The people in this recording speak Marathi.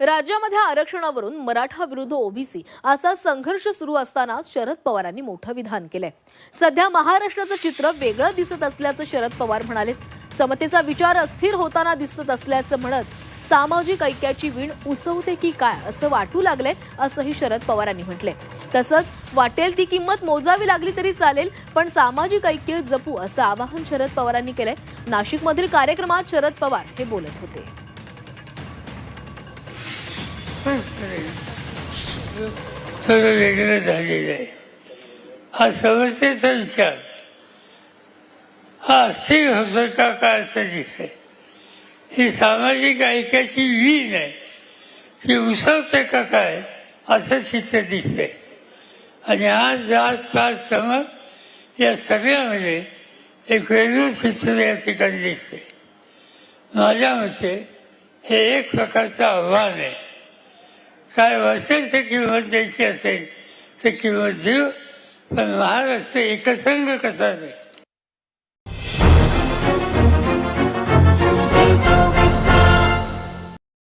राज्यामध्ये आरक्षणावरून मराठा विरुद्ध ओबीसी असा संघर्ष सुरू असताना शरद पवारांनी मोठं विधान केलंय. सध्या महाराष्ट्राचं चित्र वेगळं दिसत असल्याचं शरद पवार म्हणाले. समतेचा विचार अस्थिर होताना दिसत असल्याचं म्हणत सामाजिक ऐक्याची वीण उसवते की काय असं वाटू लागलंय असंही शरद पवारांनी म्हटलंय. तसंच वाटेल ती किंमत मोजावी लागली तरी चालेल पण सामाजिक ऐक्य जपू असं आवाहन शरद पवारांनी केलंय. नाशिकमधील कार्यक्रमात शरद पवार हे बोलत होते. सगळं वेगळं झालेलं आहे. हा समस्येचा विचार हा अस्थिर होतो का काय असं दिसतंय. ही सामाजिक ऐक्याची वीण आहे. ती उसवते का काय? असं चित्र दिसतंय. आणि आज जात पात समज या सगळ्यामध्ये एक वेगळं चित्र या ठिकाणी दिसते माझ्या मते हे एक प्रकारचं आव्हान आहे. काय असेल ते किंमत द्यायची असेल. तर किंमत देऊ पण महाराष्ट्र एकसंघ कसा नाही